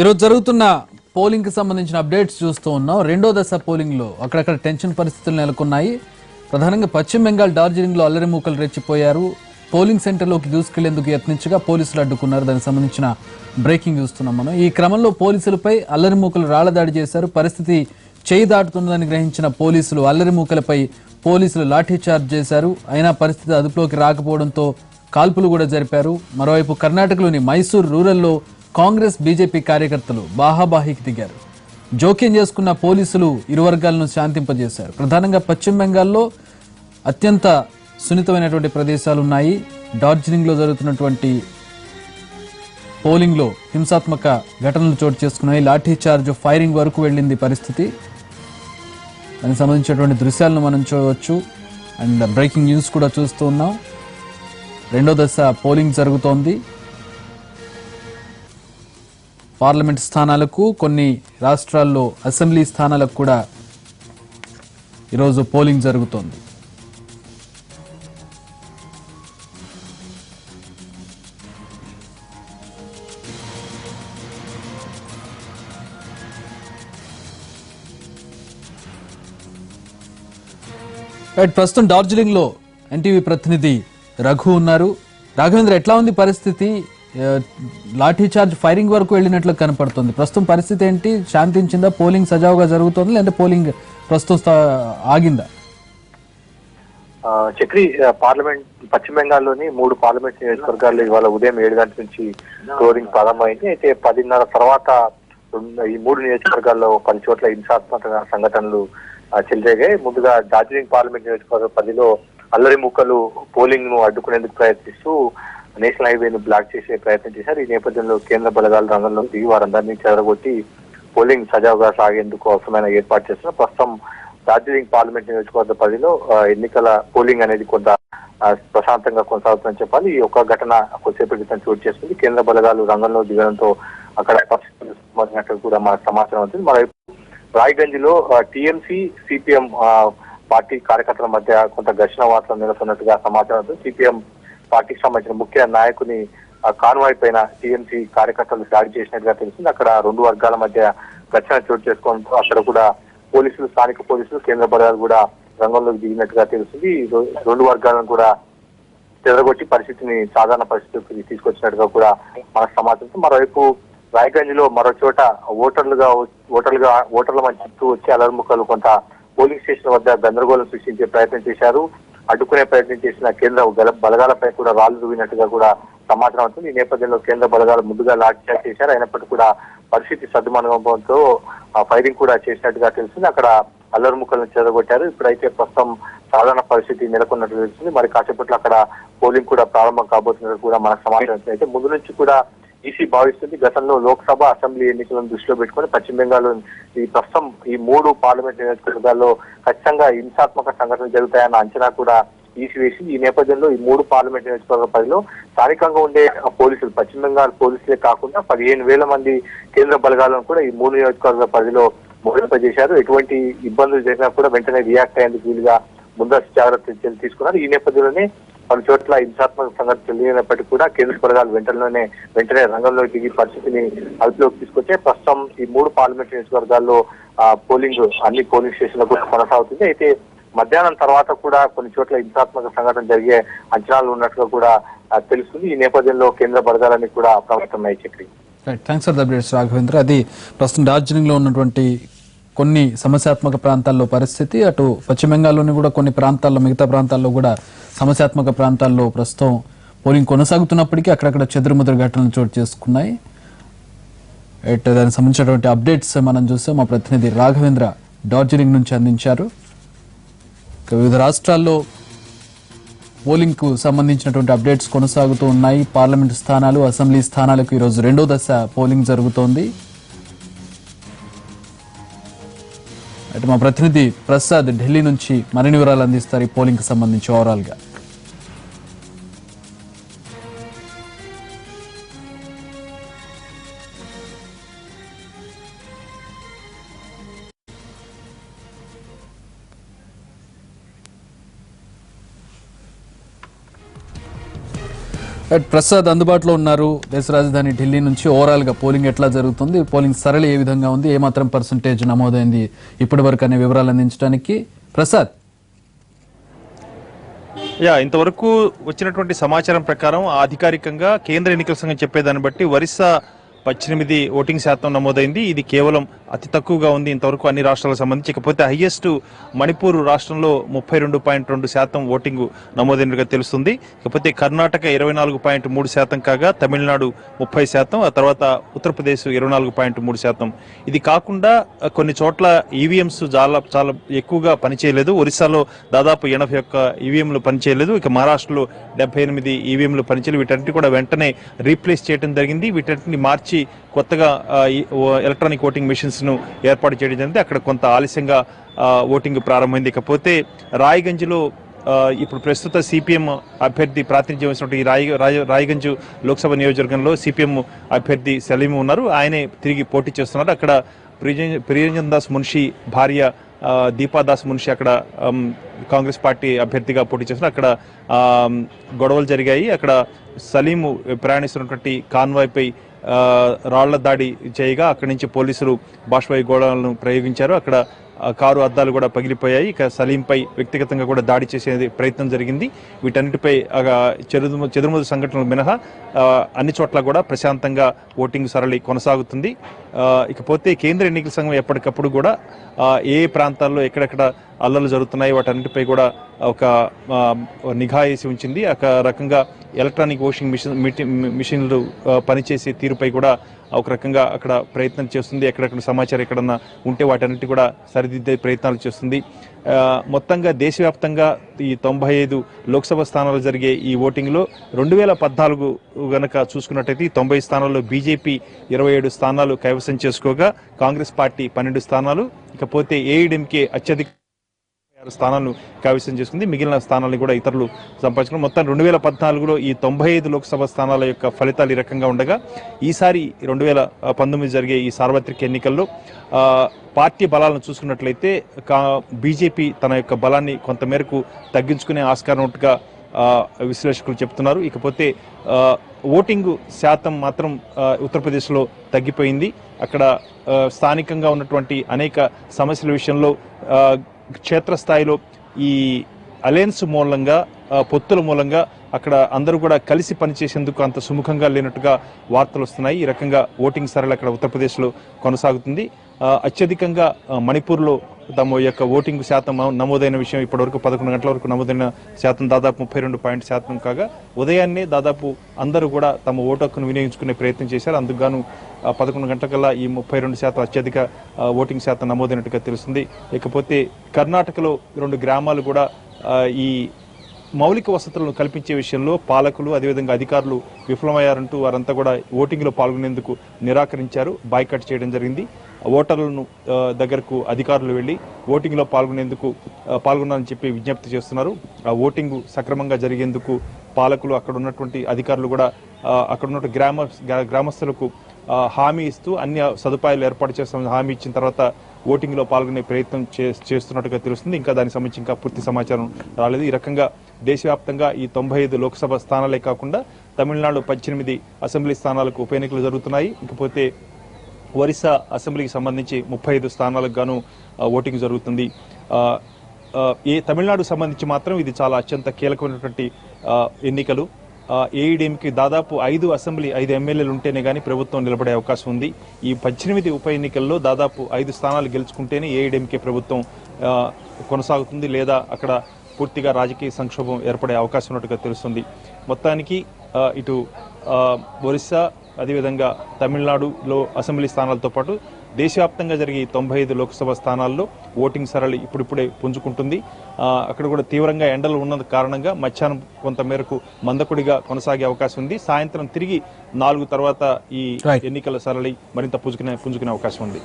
ఈరోజు జరుగుతున్న పోలింగ్కి సంబంధించిన అప్డేట్స్ చూస్తూ ఉన్నాం. రెండో దశ పోలింగ్లో అక్కడక్కడ టెన్షన్ పరిస్థితులు నెలకొన్నాయి. ప్రధానంగా పశ్చిమ బెంగాల్ డార్జిలింగ్లో అల్లరి మూకలు రెచ్చిపోయారు. పోలింగ్ సెంటర్లోకి దూసుకెళ్ళేందుకు యత్నించగా పోలీసులు అడ్డుకున్నారు. దానికి సంబంధించిన బ్రేకింగ్ చూస్తున్నాం మనం. ఈ క్రమంలో పోలీసులపై అల్లరి మూకలు రాళ్ళదాడి చేశారు. పరిస్థితి చేయి దాటుతున్నదని గ్రహించిన పోలీసులు అల్లరి మూకలపై పోలీసులు లాఠీ చార్జ్ చేశారు. అయినా పరిస్థితి అదుపులోకి రాకపోవడంతో కాల్పులు కూడా జరిపారు. మరోవైపు కర్ణాటకలోని మైసూర్ రూరల్లో కాంగ్రెస్ బీజేపీ కార్యకర్తలు బాహాబాహికి దిగారు. జోక్యం చేసుకున్న పోలీసులు ఇరు వర్గాలను శాంతింపజేశారు. ప్రధానంగా పశ్చిమ బెంగాల్లో అత్యంత సున్నితమైనటువంటి ప్రదేశాలు ఉన్నాయి డార్జిలింగ్లో జరుగుతున్నటువంటి పోలింగ్లో హింసాత్మక ఘటనలు చోటు చేసుకున్నాయి. లాఠీ చార్జ్ ఫైరింగ్ వరకు వెళ్ళింది పరిస్థితి. దానికి సంబంధించినటువంటి దృశ్యాలను మనం చూడవచ్చు. అండ్ బ్రేకింగ్ న్యూస్ కూడా చూస్తూ ఉన్నాం. రెండో దశ పోలింగ్ జరుగుతోంది. పార్లమెంట్ స్థానాలకు కొన్ని రాష్ట్రాల్లో అసెంబ్లీ స్థానాలకు కూడా ఈరోజు పోలింగ్ జరుగుతోంది. ప్రస్తుతం డార్జిలింగ్లో ఎన్టీవీ ప్రతినిధి రఘు ఉన్నారు. రాఘవేంద్ర ఎట్లా ఉంది పరిస్థితి? లాఠీ చార్జ్ ఫైరింగ్ వరకు వెళ్ళినట్లు కనపడుతుంది. ప్రస్తుతం పరిస్థితి ఏంటి? శాంతించిందా? పోలింగ్ సజావుగా జరుగుతోంది? లేదంటే పోలింగ్ ప్రస్తుతం ఆగిందా? చక్రి పార్లమెంట్ పశ్చిమ బెంగాల్లోని మూడు పార్లమెంట్ నియోజకవర్గాల్లో ఇవాళ ఉదయం ఏడు గంటల నుంచి స్కోరింగ్ ప్రారంభమైంది. అయితే పదిన్నర తర్వాత ఈ మూడు నియోజకవర్గాల్లో పది చోట్ల హింసాత్మక సంఘటనలు ఆ, చెలరేగాయి. ముందుగా డార్జిలింగ్ పార్లమెంట్ నియోజకవర్గం పదిలో అల్లరి ముక్కలు పోలింగ్ను అడ్డుకునేందుకు ప్రయత్నిస్తూ నేషనల్ హైవేను బ్లాక్ చేసే ప్రయత్నం చేశారు. ఈ నేపథ్యంలో కేంద్ర బలగాల రంగంలో దిగి వారందరినీ చెదరగొట్టి పోలింగ్ సజావుగా సాగేందుకు అవసరమైన ఏర్పాటు చేస్తున్నారు ప్రస్తుతం డార్జిలింగ్ పార్లమెంట్ నియోజకవర్గ పరిధిలో ఎన్నికల పోలింగ్ అనేది కొంత ప్రశాంతంగా కొనసాగుతుందని చెప్పాలి. ఈ ఒక్క ఘటన కొద్దిసేపటి క్రితం చోటు చేసుకుంది. కేంద్ర బలగాలు రంగంలో దిగడంతో అక్కడ పరిస్థితులు కూడా మనకు సమాచారం అవుతుంది మరోవైపు రాయ్గంజ్లో టీఎంసీ సిపిఎం పార్టీ కార్యకర్తల మధ్య కొంత ఘర్షణ వార్తలు నెలకొన్నట్టుగా సమాచారం అవుతుంది సిపిఎం పార్టీకి సంబంధించిన ముఖ్య నాయకుని కాన్వాయ్ పైన టీఎంసీ కార్యకర్తలు దాడి చేసినట్టుగా తెలిసింది. అక్కడ రెండు వర్గాల మధ్య ఘర్షణ చోటు చేసుకోవడంతో అక్కడ కూడా పోలీసులు స్థానిక పోలీసులు కేంద్ర బలగాలు కూడా రంగంలోకి దిగినట్టుగా తెలుస్తుంది రెండు వర్గాలను కూడా చెదరగొట్టి పరిస్థితిని సాధారణ పరిస్థితికి తీసుకొచ్చినట్టుగా కూడా మనకు సమాచారం మరోవైపు రాయగంజ్లో మరో చోట ఓటర్లుగా ఓటర్లుగా ఓటర్ల మధ్య చుట్టూ వచ్చి అలర్ముఖలు కొంత పోలింగ్ స్టేషన్ వద్ద గందరగోళం సృష్టించే ప్రయత్నం చేశారు. అడ్డుకునే ప్రయత్నం చేసిన కేంద్ర గల- బలగాలపై కూడా రాళ్ళు దువ్వినట్టుగా కూడా సమాచారం అవుతుంది ఈ నేపథ్యంలో కేంద్ర బలగాలు ముందుగా లాఠీచార్జ్ చేశారు. అయినప్పటికీ కూడా పరిస్థితి సద్దుమణంతో ఫైరింగ్ కూడా చేసినట్టుగా తెలిసింది అక్కడ అల్లరిముఖలను చెదగొట్టారు ఇప్పుడైతే ప్రస్తుతం సాధారణ పరిస్థితి నెలకొన్నట్టు తెలుస్తుంది. మరి కాసేపట్లో అక్కడ పోలింగ్ కూడా ప్రారంభం కాబోతున్నట్టు కూడా మనకు సమాచారం అయితే ముందు నుంచి కూడా ఈసీ భావిస్తుంది. గతంలో లోక్సభ అసెంబ్లీ ఎన్నికలను దృష్టిలో పెట్టుకొని పశ్చిమ బెంగాల్ ఈ ప్రస్తుతం ఈ మూడు పార్లమెంట్ నియోజకవర్గాల్లో ఖచ్చితంగా హింసాత్మక సంఘటనలు జరుగుతాయన్న అంచనా కూడా ఈసీ వేసి ఈ నేపథ్యంలో ఈ మూడు పార్లమెంట్ నియోజకవర్గ పరిధిలో స్థానికంగా ఉండే పోలీసులు పశ్చిమ బెంగాల్ పోలీసులే కాకుండా పదిహేను వేల మంది కేంద్ర బలగాలను కూడా ఈ మూడు నియోజకవర్గ పరిధిలో మోడింపజేశారు ఎటువంటి ఇబ్బందులు జరిగినా కూడా వెంటనే రియాక్ట్ అయ్యేందుకు వీలుగా ముందస్తు జాగ్రత్త తీసుకున్నారు. ఈ నేపథ్యంలోనే పలు చోట్ల హింసాత్మక సంఘటన తెలియనప్పటికీ కూడా కేంద్ర బలగాలు వెంటనే వెంటనే రంగంలోకి దిగి పరిస్థితిని అదుపులోకి తీసుకొచ్చే ప్రస్తుతం ఈ మూడు పార్లమెంట్ నియోజకవర్గాల్లో పోలింగ్ అన్ని పోలింగ్ స్టేషన్లకు కొనసాగుతుంది. అయితే మధ్యాహ్నం తర్వాత కూడా కొన్ని చోట్ల హింసాత్మక సంఘటన జరిగే అంచనాలు ఉన్నట్టుగా కూడా తెలుస్తుంది. ఈ నేపథ్యంలో కేంద్ర బలగాలన్నీ కూడా అప్రమత్తమై Chakri right thanks for the updates Raghavendra అది ప్రస్తుతం డార్జిలింగ్లో ఉన్నటువంటి కొన్ని సమస్యాత్మక ప్రాంతాల్లో పరిస్థితి అటు పశ్చిమ బెంగాల్లోని కూడా కొన్ని ప్రాంతాల్లో మిగతా ప్రాంతాల్లో కూడా సమస్యాత్మక ప్రాంతాల్లో ప్రస్తుతం పోలింగ్ కొనసాగుతున్నప్పటికీ అక్కడక్కడ చెదురుముదురు ఘటనలు చోటు చేసుకున్నాయి. ఎట్ దానికి సంబంధించినటువంటి అప్డేట్స్ మనం చూస్తే మా ప్రతినిధి రాఘవేంద్ర డార్జిలింగ్ నుంచి అందించారు. వివిధ రాష్ట్రాల్లో పోలింగ్కు సంబంధించినటువంటి అప్డేట్స్ కొనసాగుతూ ఉన్నాయి. పార్లమెంటు స్థానాలు అసెంబ్లీ స్థానాలకు ఈరోజు రెండో దశ పోలింగ్ జరుగుతోంది. అటు మా ప్రతినిధి ప్రసాద్ ఢిల్లీ నుంచి మరిన్ని వివరాలు అందిస్తారు ఈ పోలింగ్కి సంబంధించి ఓవరాల్ ప్రసాద్ అందుబాటులో ఉన్నారు. దేశ రాజధాని ఢిల్లీ నుంచి ఓవరాల్గా పోలింగ్ ఎట్లా జరుగుతుంది? పోలింగ్ సరళి ఏ విధంగా ఉంది? ఏమాత్రం పర్సంటేజ్ నమోదైంది ఇప్పటి వరకు అనే వివరాలు అందించడానికి ప్రసాద్. యా ఇంతవరకు వచ్చినటువంటి సమాచారం ప్రకారం అధికారికంగా కేంద్ర ఎన్నికల సంఘం చెప్పేదాన్ని బట్టి ఒరిస్సా పద్దెనిమిది ఓటింగ్ శాతం నమోదైంది. ఇది కేవలం అతి తక్కువగా ఉంది ఇంతవరకు అన్ని రాష్ట్రాలకు సంబంధించి. ఇకపోతే హయ్యెస్ట్ మణిపూర్ రాష్ట్రంలో ముప్పై రెండు పాయింట్ రెండు శాతం ఓటింగ్ నమోదైనట్టుగా తెలుస్తుంది. ఇకపోతే కర్ణాటక ఇరవై నాలుగు పాయింట్ మూడు శాతం కాగా తమిళనాడు ముప్పై శాతం ఆ తర్వాత ఉత్తరప్రదేశ్ ఇరవై నాలుగు పాయింట్ మూడు శాతం. ఇది కాకుండా కొన్ని చోట్ల ఈవీఎంస్ చాలా చాలా ఎక్కువగా పనిచేయలేదు. ఒరిస్సాలో దాదాపు ఎనభై ఒక్క ఈవీఎంలు పనిచేయలేదు. ఇక మహారాష్ట్రలో డెబ్బై ఎనిమిది ఈవీఎంలు పనిచేయలేదు. వీటన్నిటి కూడా వెంటనే రీప్లేస్ చేయడం జరిగింది. వీటన్నిటిని మార్చి కొత్తగా ఈ ఓ- ఎలక్ట్రానిక్ ఓటింగ్ మిషన్స్ ను ఏర్పాటు చేయడం జరిగింది. అక్కడ కొంత ఆలస్యంగా ఓటింగ్ ప్రారంభమైంది. ఇకపోతే రాయగంజ్లో ఇప్పుడు ప్రస్తుత సిపిఎం అభ్యర్థి ప్రాతినిధ్యం వహిస్తున్న ఈ రాయ రాయ- రాయగంజ్ లోక్సభ నియోజకవర్గంలో సిపిఎం అభ్యర్థి సలీం ఉన్నారు. ఆయనే తిరిగి పోటీ చేస్తున్నారు. అక్కడ ప్రియరంజన్ ప్రియంజన్ దాస్ మున్షి భార్య దీపాదాస్ మున్షి అక్కడ కాంగ్రెస్ పార్టీ అభ్యర్థిగా పోటీ చేస్తున్నారు. అక్కడ గొడవలు జరిగాయి. అక్కడ సలీము ప్రయాణిస్తున్నటువంటి కాన్వాయ్పై రాళ్ళ దాడి చేయగా అక్కడి నుంచి పోలీసులు బాష్పాయి గోళాలను ప్రయోగించారు. అక్కడ కారు అద్దాలు కూడా పగిలిపోయాయి. ఇక సలీంపై వ్యక్తిగతంగా కూడా దాడి చేసే ప్రయత్నం జరిగింది. వీటన్నిటిపై చెరుదు చెదురుమదు సంఘటనలు మినహా అన్ని చోట్ల కూడా ప్రశాంతంగా ఓటింగ్ సరళి కొనసాగుతుంది. ఇకపోతే కేంద్ర ఎన్నికల సంఘం ఎప్పటికప్పుడు కూడా ఏ ప్రాంతాల్లో ఎక్కడెక్కడ అల్లలు జరుగుతున్నాయి వాటన్నిటిపై కూడా ఒక నిఘా వేసి ఉంచింది. ఒక రకంగా ఎలక్ట్రానిక్ వాషింగ్ మిషన్ మిషన్లు పనిచేసే తీరుపై కూడా ఒక రకంగా అక్కడ ప్రయత్నం చేస్తుంది. ఎక్కడెక్కడ సమాచారం ఎక్కడన్నా ఉంటే వాటన్నిటి కూడా సరిదిద్దే ప్రయత్నాలు చేస్తుంది. మొత్తంగా దేశవ్యాప్తంగా ఈ తొంభై ఐదు లోక్సభ స్థానాలు జరిగే ఈ ఓటింగ్లో రెండు వేల పద్నాలుగు గనక చూసుకున్నట్టయితే తొంభై స్థానాల్లో బీజేపీ ఇరవై ఏడు స్థానాలు కైవసం చేసుకోగా కాంగ్రెస్ పార్టీ పన్నెండు స్థానాలు ఇకపోతే ఏఐడిఎంకే అత్యధిక స్థానాలను కైవసం చేసుకుంది. మిగిలిన స్థానాలను కూడా ఇతరులు సంపాదించుకుని మొత్తం రెండు వేల పద్నాలుగులో ఈ తొంభై ఐదు లోక్సభ స్థానాల యొక్క ఫలితాలు ఈ రకంగా ఉండగా ఈసారి రెండు వేల పంతొమ్మిది జరిగే ఈ సార్వత్రిక ఎన్నికల్లో పార్టీ బలాలను చూసుకున్నట్లయితే కా- బీజేపీ తన యొక్క బలాన్ని కొంతమేరకు తగ్గించుకునే ఆస్కారం ఉన్నట్టుగా విశ్లేషకులు చెప్తున్నారు. ఇకపోతే ఓటింగ్ శాతం మాత్రం ఉత్తరప్రదేశ్లో తగ్గిపోయింది. అక్కడ స్థానికంగా ఉన్నటువంటి అనేక సమస్యల విషయంలో క్షేత్రస్థాయిలో ఈ అలయన్స్ మూలంగా పొత్తుల మూలంగా అక్కడ అందరూ కూడా కలిసి పనిచేసేందుకు అంత సుముఖంగా లేనట్టుగా వార్తలు వస్తున్నాయి. ఈ రకంగా ఓటింగ్ సరళి అక్కడ ఉత్తరప్రదేశ్లో కొనసాగుతుంది. అత్యధికంగా మణిపూర్లో తమ యొక్క ఓటింగ్ శాతం నమోదైన విషయం ఇప్పటివరకు పదకొండు గంటల వరకు నమోదైన శాతం దాదాపు ముప్పై రెండు పాయింట్ శాతం కాగా ఉదయాన్నే దాదాపు అందరూ కూడా తమ ఓటు హక్కును వినియోగించుకునే ప్రయత్నం చేశారు. అందుకుగాను పదకొండు గంటలకల్లా ఈ ముప్పై రెండు శాతం అత్యధిక ఓటింగ్ శాతం నమోదైనట్టుగా తెలుస్తుంది. ఇకపోతే కర్ణాటకలో రెండు గ్రామాలు కూడా ఈ మౌలిక వసతులను కల్పించే విషయంలో పాలకులు అదేవిధంగా అధికారులు విఫలమయ్యారంటూ వారంతా కూడా ఓటింగ్లో పాల్గొనేందుకు నిరాకరించారు. బాయ్కట్ చేయడం జరిగింది. ఓటర్లను దగ్గరకు అధికారులు వెళ్ళి ఓటింగ్లో పాల్గొనేందుకు ఆ, పాల్గొనాలని చెప్పి విజ్ఞప్తి చేస్తున్నారు. ఆ ఓటింగ్ సక్రమంగా జరిగేందుకు పాలకులు అక్కడ ఉన్నటువంటి అధికారులు కూడా అక్కడ ఉన్న గ్రామ గ్రామస్తులకు హామీ ఇస్తూ అన్ని సదుపాయాలు ఏర్పాటు చేస్తామని హామీ ఇచ్చిన తర్వాత ఓటింగ్లో పాల్గొనే ప్రయత్నం చే- చేస్తున్నట్టుగా తెలుస్తుంది. ఇంకా దానికి సంబంధించి ఇంకా పూర్తి సమాచారం రాలేదు. ఈ రకంగా దేశవ్యాప్తంగా ఈ తొంభై ఐదు లోక్సభ స్థానాలే కాకుండా తమిళనాడు పద్దెనిమిది అసెంబ్లీ స్థానాలకు ఉప ఎన్నికలు జరుగుతున్నాయి. ఇకపోతే ఒరిస్సా అసెంబ్లీకి సంబంధించి ముప్పై ఐదు స్థానాలకు గాను ఓటింగ్ జరుగుతుంది. ఏ తమిళనాడుకు సంబంధించి మాత్రం ఇది చాలా అత్యంత కీలకమైనటువంటి ఎన్నికలు. ఏఐడిఎంకి దాదాపు ఐదు అసెంబ్లీ ఐదు ఎమ్మెల్యేలు ఉంటేనే కానీ ప్రభుత్వం నిలబడే అవకాశం ఉంది. ఈ పద్దెనిమిది ఉప ఎన్నికల్లో దాదాపు ఐదు స్థానాలు గెలుచుకుంటేనే ఏఐడిఎంకే ప్రభుత్వం కొనసాగుతుంది లేదా అక్కడ పూర్తిగా రాజకీయ సంక్షోభం ఏర్పడే అవకాశం ఉన్నట్టుగా తెలుస్తుంది. మొత్తానికి ఇటు ఒరిస్సా అదేవిధంగా తమిళనాడులో అసెంబ్లీ స్థానాలతో పాటు దేశవ్యాప్తంగా జరిగే తొంభై ఐదు లోక్సభ స్థానాల్లో ఓటింగ్ సరళి ఇప్పుడిప్పుడే పుంజుకుంటుంది. అక్కడ కూడా తీవ్రంగా ఎండలు ఉన్న కారణంగా మధ్యాహ్నం కొంత మేరకు మందకుడిగా కొనసాగే అవకాశం ఉంది. సాయంత్రం తిరిగి నాలుగు తర్వాత ఈ. ఎన్నికల సరళి మరింత పుంజుకునే పుంజుకునే అవకాశం ఉంది.